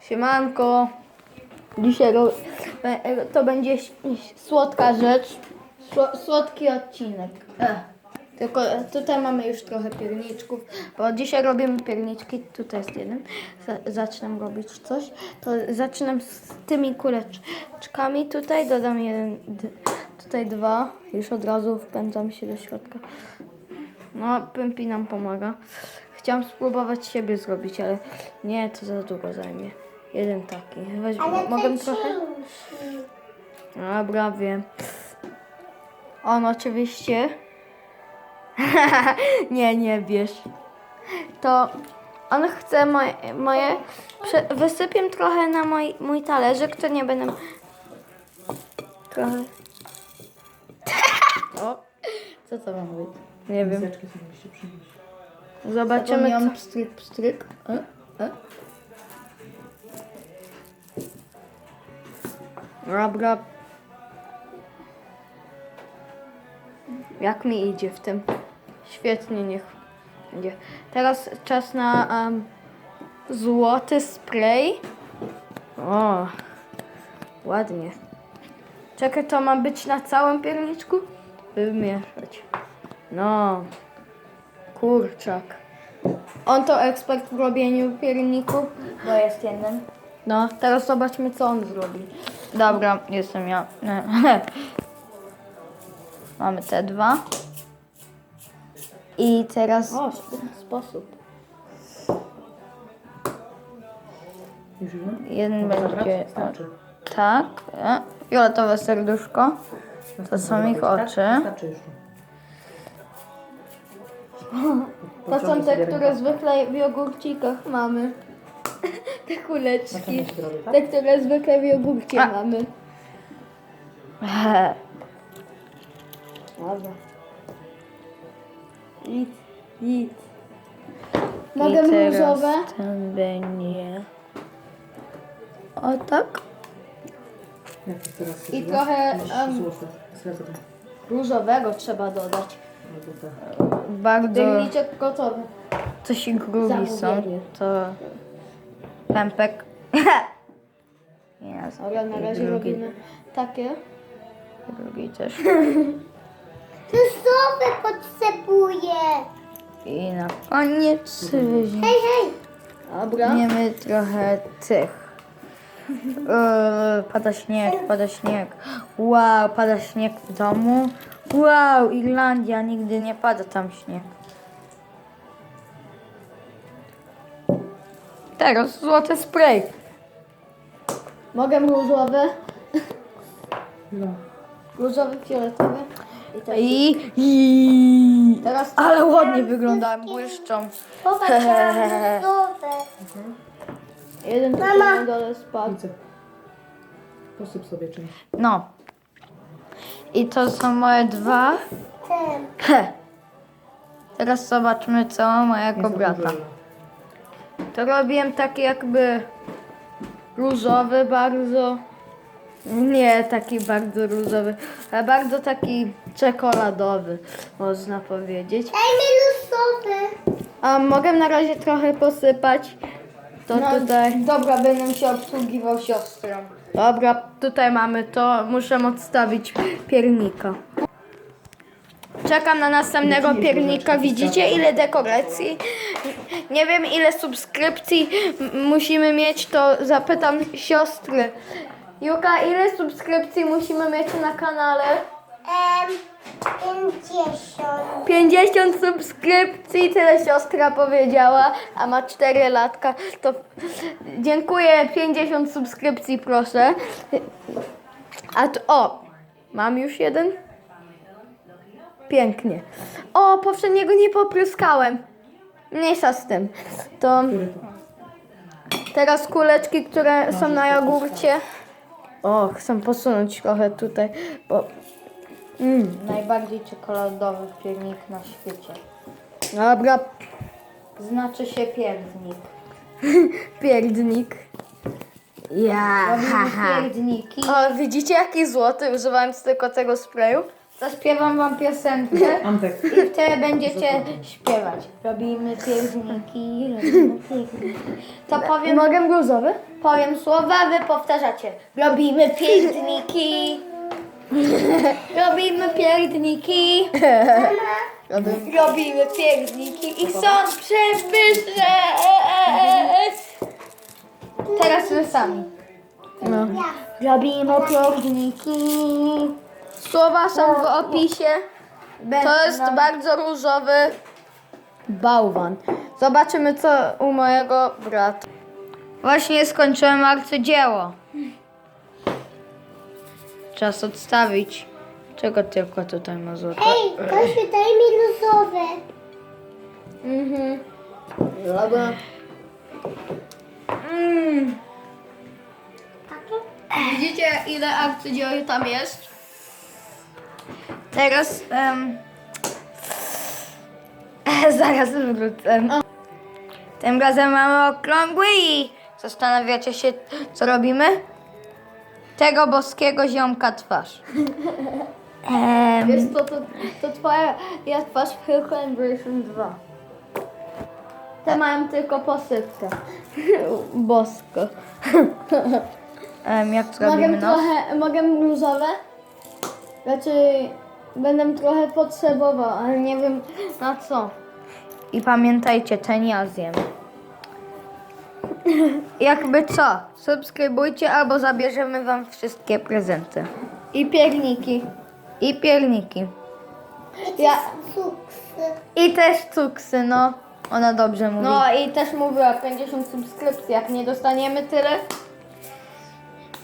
Siemanko. Dzisiaj ro- e, to będzie słodka rzecz. Sło- Słodki odcinek. E. Tylko tutaj mamy już trochę pierniczków, bo dzisiaj robimy pierniczki. Tutaj jest jeden. Za- Zacznę robić coś. To zacznę z tymi kuleczkami. Tutaj dodam jeden, tutaj dwa. Już od razu wpędzam się do środka. No, Pimpi nam pomaga. Chciałam spróbować siebie zrobić, ale nie, to za długo zajmie. Jeden taki. Weź, mogę trochę? Dobra, wiem. On oczywiście. nie, nie bierz. To on chce moje. moje prze, wysypię trochę na mój, mój talerzyk, to nie będę. Trochę. o, co to ma być? Nie wiem. Miseczkę sobie musicie przynieść. Zobaczymy. Co... Pstryk, pstryk. E? E? Dobra. Jak mi idzie w tym? Świetnie, niech będzie. Teraz czas na em, złoty spray. O, ładnie. Czekaj, to ma być na całym pierniczku? Wymieszać. No, kurczak. On to ekspert w robieniu pierników, bo jest jeden. No, teraz zobaczmy, co on zrobi. Dobra, jestem ja. Mamy te dwa. I teraz... O, w ten sposób. Jeden będzie... Tak. e, Fioletowe serduszko. To są ich Tak? oczy. To są te, które zwykle w jogurcikach mamy. Te kuleczki. Tak? Te, które zwykle w jogurcie A. mamy. Dobra. Nic, nic. Mogę I teraz różowe? Ten będzie. O tak? I trochę, em, tam. Różowego trzeba dodać. Bardzo Pierniczek gotowy. coś grubi są. Zamówienie. To pępek. Jest. Ale na razie drugi, robimy takie. drugi też. To sopę potrzebuję. I na koniec weźmiemy Hej, hej. Dobra. trochę tych. Eee, pada śnieg, pada śnieg. Wow, pada śnieg w domu. Wow, Irlandia, nigdy nie pada tam śnieg. Teraz złoty spray. Mogę różowe? No. Różowy, fioletowy. I tak. I, i Teraz ale ładnie wyglądają, błyszczą. Popatrz sopę. jeden tutaj na dole spadł. Widzę. Posyp sobie czymś. No. I to są moje dwa. Ten. Teraz zobaczmy co mojego Nie brata. To robiłem taki jakby różowy bardzo. Nie taki bardzo różowy, ale bardzo taki czekoladowy, można powiedzieć. Daj mi sopę. A mogę na razie trochę posypać. To tutaj. Dobra, będę się obsługiwał siostrą. Dobra, tutaj mamy to. Muszę odstawić piernika. Czekam na następnego piernika. Widzicie ile dekoracji? Nie wiem ile subskrypcji musimy mieć, to zapytam siostry. Juka, ile subskrypcji musimy mieć na kanale? Em, 50. 50 subskrypcji, tyle siostra powiedziała, a ma 4 latka. To dziękuję, 50 subskrypcji proszę. A to, o, mam już jeden? Pięknie. O, poprzedniego nie popryskałem. Mniejsza z tym. To? teraz kuleczki, które są na jogurcie. O, chcę posunąć trochę tutaj, bo mm, Najbardziej czekoladowy piernik na świecie. dobra, Znaczy się pierdnik. pierdnik. Ja. Robimy pierdniki. O, widzicie jaki złoty używając tylko tego sprayu? zaśpiewam wam piosenkę Antek. i wtedy będziecie śpiewać. Robimy pierniki, robimy. To powiem... Mogę bluzowy? Powiem słowa, wy powtarzacie. Robimy pierniki. Robimy pierniki. Robimy pierniki i są przepyszne. Teraz wy sami. No. Robimy pierniki. Słowa są w opisie. To jest bardzo różowy bałwan. Zobaczymy co u mojego brata. Właśnie skończyłem arcydzieło. Czas odstawić. Czego tylko tutaj ma złoto? Ej, Kasiu, daj mi luzowe. Mhm. Dobra. Mm. Widzicie ile arcydzieł tam jest? Teraz em, zaraz wrócę. Tym razem mamy okrągły i zastanawiacie się, co robimy? Tego boskiego ziomka twarz. Em, Wiesz co, to, to twoja ja twarz w Hillclimb version 2. Te mają tylko posypkę. Bosko. em, jak to robimy Mogę nos? trochę, mogę różowe? Raczej będę trochę potrzebował, ale nie wiem na co. I pamiętajcie, ten ja zjem. Jakby co, subskrybujcie albo zabierzemy wam wszystkie prezenty. I pierniki. I pierniki. Ja, Cuksy. I też cuksy, no. Ona dobrze mówi. no i też mówiła 50 subskrypcji. Jak nie dostaniemy tyle,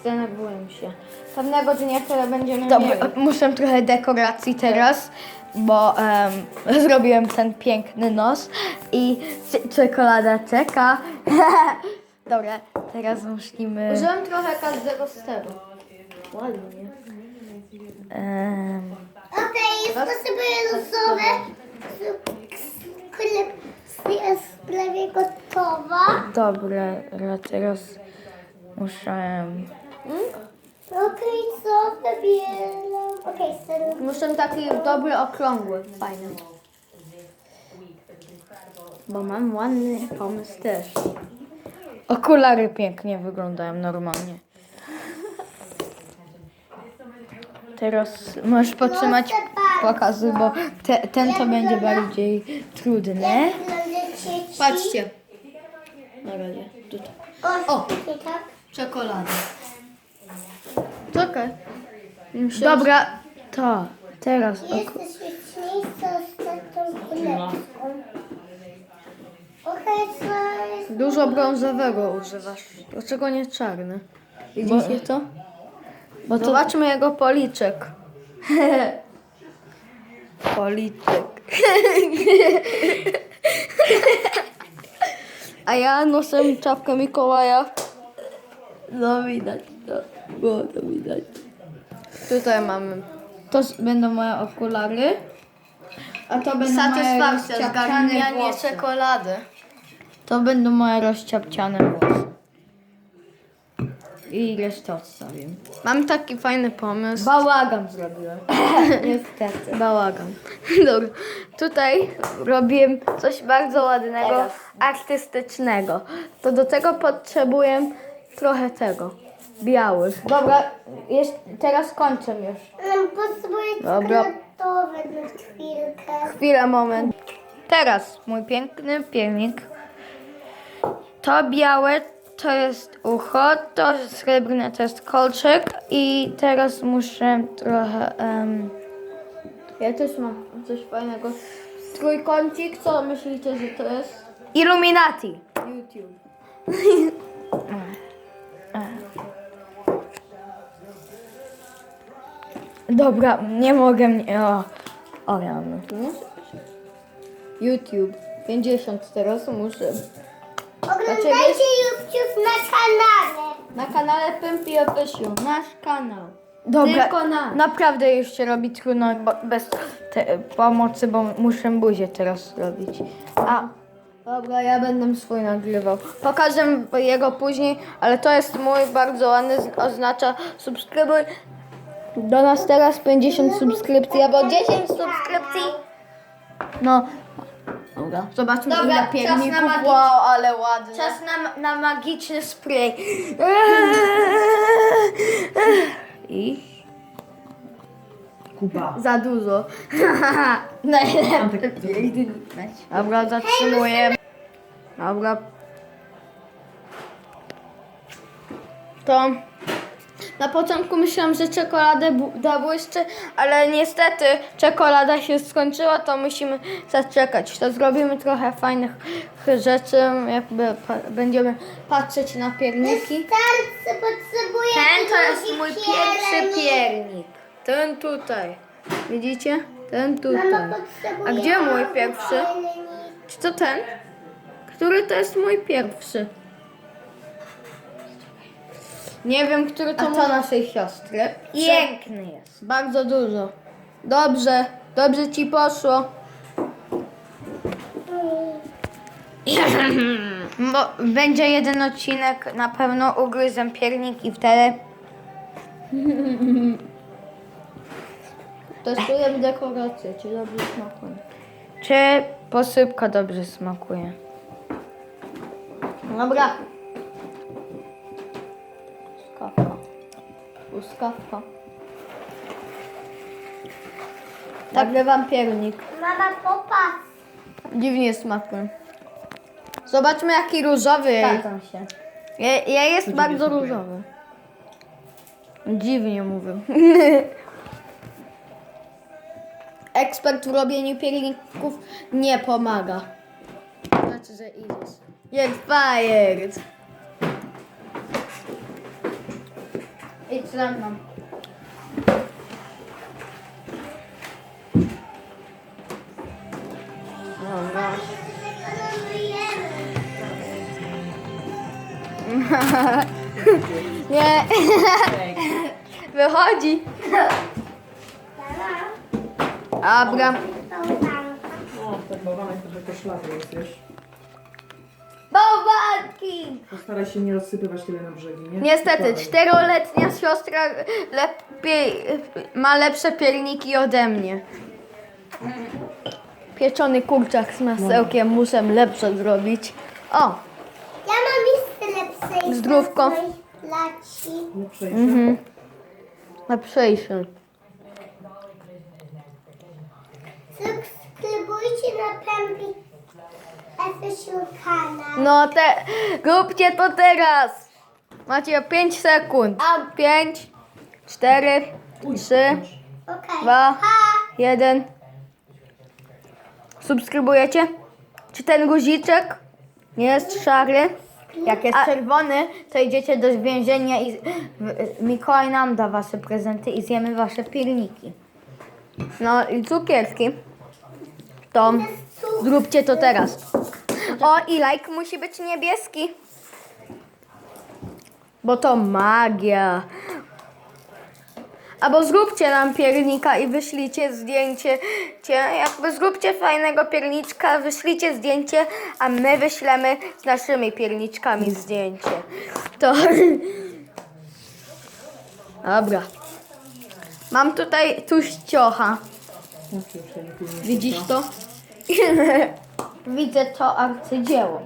zdenerwuję się. Pewnego dnia tyle będziemy Dobra, mieli. muszę trochę dekoracji teraz, bo em, zrobiłem ten piękny nos i c- czekolada czeka. Dobra, teraz musimy... Użyłem trochę każdego z tego. Ładnie. em, Okej, już potrzebuję luzowe. Chleb jest prawie gotowa. dobra, teraz muszę... Okej, co wybieram? Okej, okay, Muszę taki dobry, okrągły, fajny. Bo mam ładny pomysł też. Okulary pięknie wyglądają normalnie. Teraz możesz potrzymać pokazy, bo te, ten to będzie bardziej trudny. Patrzcie. Na razie. Tutaj. O, O. tak? Czekolada. Czekaj. Dobra, to teraz Jest oku- to śliczniejsza z taką kuleczką. Okej, co jest? Dużo brązowego używasz. Dlaczego nie czarny? Widzicie to? bo to Zobaczmy jego policzek. policzek. A ja noszę czapkę Mikołaja. No widać to. Było to widać. Tutaj mamy. to s- będą moje okulary. A to będą moje Satysfakcja, rozciapciane zgarnianie włosy. czekolady. To będą moje rozciapciane włosy. I resztę odstawię. Mam taki fajny pomysł. Bałagan zrobiłem. Niestety. Bałagan. Dobra. Tutaj robię coś bardzo ładnego, artystycznego. To do tego potrzebuję trochę tego. Białych. Dobra, jest, teraz kończę już. Potrzebuję Dobra. na chwilkę. Chwila, moment. Teraz mój piękny piernik. To białe to jest ucho, to srebrne to jest kolczyk i teraz muszę trochę... em, Ja też mam coś fajnego. Trójkącik, co myślicie, że to jest? Illuminati. YouTube. Dobra, nie mogę... Nie, o, o rany. YouTube. 50 teraz muszę. Oglądajcie YouTube na kanale. Na kanale Pimpi Opysiu. Nasz kanał. Dobra, Tylko na. naprawdę się robi trudno bo, bez te, pomocy, bo muszę buzię teraz robić. A, Dobra, ja będę swój nagrywał. Pokażę jego później, ale to jest mój bardzo ładny, oznacza subskrybuj. Do nas teraz 50 subskrypcji, albo 10 subskrypcji. No. Dobra, zobaczmy Dobra, ile czas na pierników. magiczny- Wow, ale ładnie. Czas na, na magiczny spray. I Kuba. Za dużo. Najlepiej. Dobra, zatrzymuję. Dobra. To na początku myślałam, że czekoladę da błyszczy, ale niestety czekolada się skończyła, to musimy zaczekać. To zrobimy trochę fajnych rzeczy, jakby będziemy patrzeć na pierniki. Potrzebuję ten to jest mój pierwszy piernik. Ten tutaj. Widzicie? Ten tutaj. A gdzie mój pierwszy? Czy to ten? Który to jest mój pierwszy? Nie wiem, który to, to naszej siostry. Piękny jest. Bardzo dużo. Dobrze, dobrze ci poszło. Bo będzie jeden odcinek, na pewno ugryzę piernik i wtedy Testujemy dekorację, czy dobrze smakuje. czy posypka dobrze smakuje. Dobra. Puskawka. Nagrywam piernik. Mama popatrz. Dziwnie smakuje. Zobaczmy jaki różowy jest. Zgadzam się. Ja, ja jest dziwnie bardzo smakuje. różowy. Dziwnie mówię. Ekspert w robieniu pierników nie pomaga. Znaczy, że idziesz. You're fired. Idź ze mną. Dobra. Nie. Wychodzi. Dobra. O, tak bałwanek trochę koszlaty jest, wiesz. Bałwanki. Postaraj się nie rozsypywać tyle na brzegi, nie? Niestety, czteroletnia siostra lepiej, ma lepsze pierniki ode mnie. Pieczony kurczak z masełkiem muszę lepsze zrobić. O, Ja mam jeszcze lepszej. Zdrówko. Laci. Lepszejsze. mhm. lepszejszy. Subskrybujcie na kanał. No te, róbcie to teraz. Macie 5 sekund. 5, 4, 3, Okej. Dwa. Pa. 1. Subskrybujecie? Czy ten guziczek nie jest szary? Jak jest czerwony, to idziecie do więzienia i w- Mikołaj nam da wasze prezenty i zjemy wasze pierniki. No i cukierki. To zróbcie to teraz. O, i like musi być niebieski. Bo to magia. Albo zróbcie nam piernika i wyślijcie zdjęcie. Cie- Jakby zróbcie fajnego pierniczka, wyślijcie zdjęcie, a my wyślemy z naszymi pierniczkami zdjęcie. To. Dobra. Mam tutaj nie pilnuję Widzisz to? Widzę to arcydzieło.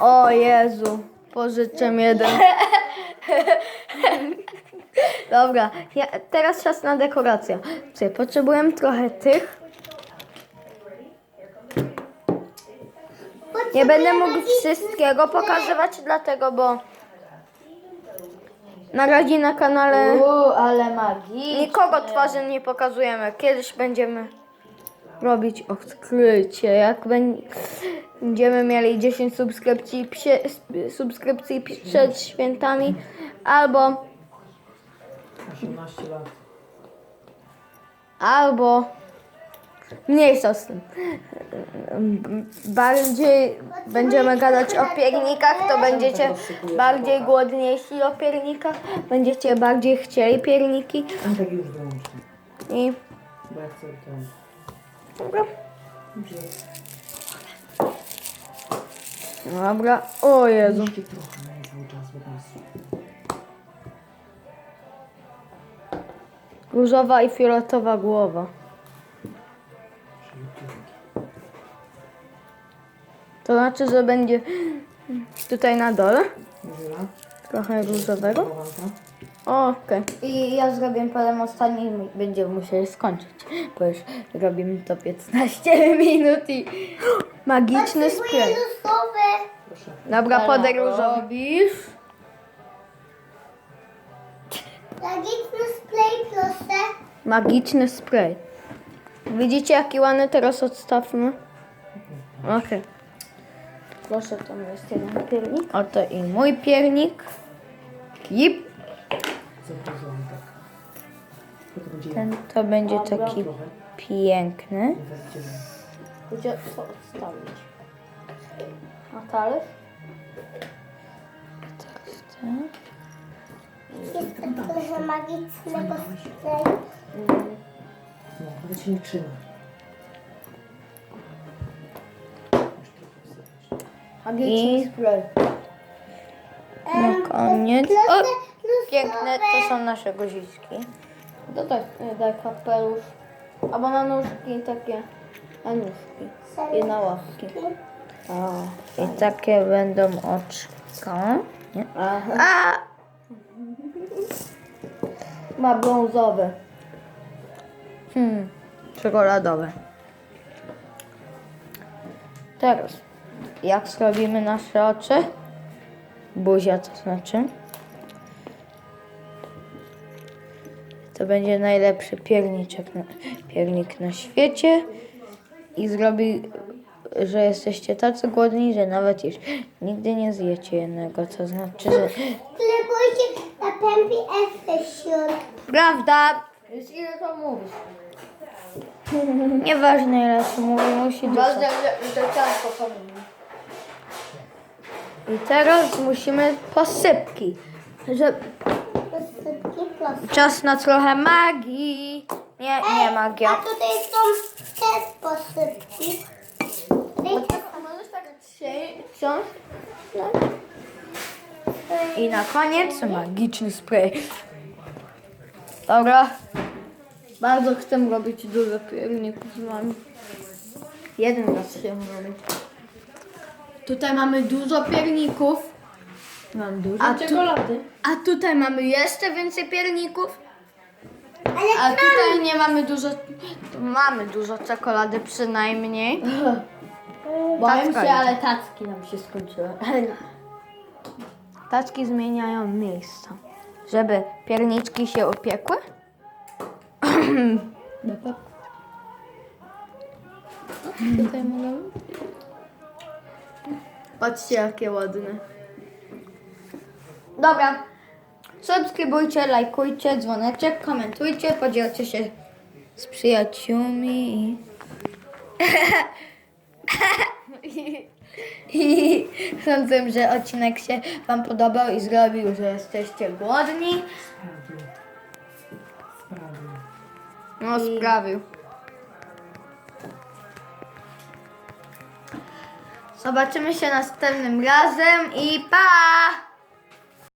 O Jezu, pożyczę jeden. Dobra, ja, teraz czas na dekorację. Słuchaj, potrzebujemy trochę tych. Nie będę mógł wszystkiego pokazywać, dlatego, bo na razie na kanale Uuu, ale magii. nikogo twarzy nie pokazujemy. Kiedyś będziemy robić odkrycie. Jak bę- będziemy mieli 10 subskrypcji, subskrypcji przed świętami, albo 18 lat. albo mniejsza z tym. Bardziej będziemy gadać o piernikach, to będziecie bardziej głodniejsi o piernikach, będziecie bardziej chcieli pierniki wyłączmy, i bo ja chcę ten... dobra. Dobra, o Jezu. Różowa i fioletowa głowa. To znaczy, że będzie tutaj na dole trochę różowego. Okej. I ja zrobię potem ostatni i będziemy musieli skończyć, bo już robimy to 15 minut i magiczny spray. losowe. Dobra, podaj różowy. Robisz? Magiczny spray, proszę. Magiczny spray. Widzicie jaki ładny teraz odstawmy? Okej. Proszę, to jest jeden piernik. Oto i mój piernik. Jip. Zapraszam tak. To to będzie Ten to będzie taki trochę. piękny. Gdzie co odstawić? A talerz? Teraz tak. Jest to trochę magicznego sprayu. No, się nie trzyma. Spray. Em, Na koniec. O. piękne to są nasze guziczki. To tak, daj kapelusz. Albo na nóżki takie. Na nóżki. I na łapki. O, I takie będą oczka. Nie? A! Ma brązowe. Hmm, czekoladowe. Teraz, jak zrobimy nasze oczy? Buzia to znaczy. To będzie najlepszy pierniczek na, piernik na świecie i zrobi, że jesteście tacy głodni, że nawet już nigdy nie zjecie jednego, to znaczy, że... Spróbujcie na pępi Efesior. Prawda! Już ile to mówisz? Nieważne ile się mówi, musi dostać. że ciasto powinno. I teraz musimy posypki. Że Posypki, proszę. Czas na trochę magii. Nie, nie A magia. tutaj są te posypki. Możesz tak? I na koniec magiczny spray. Dobra. Bardzo chcę robić dużo pierników z wami. Jeden raz się robić. Tutaj mamy dużo pierników. Mam dużo A tu- czekolady. A tutaj mamy jeszcze więcej pierników. Ale A tutaj nie mamy dużo. Mamy dużo czekolady przynajmniej. Tacka się, idzie. ale tacki nam się skończyły. Taczki zmieniają miejsca. Żeby pierniczki się opiekły. Tutaj mogę. Patrzcie jakie ładne. Dobra. Subskrybujcie, lajkujcie, dzwoneczek, komentujcie, podzielcie się z przyjaciółmi. I, I sądzę, że odcinek się Wam podobał i zrobił, że jesteście głodni. No, sprawił. Zobaczymy się następnym razem i pa!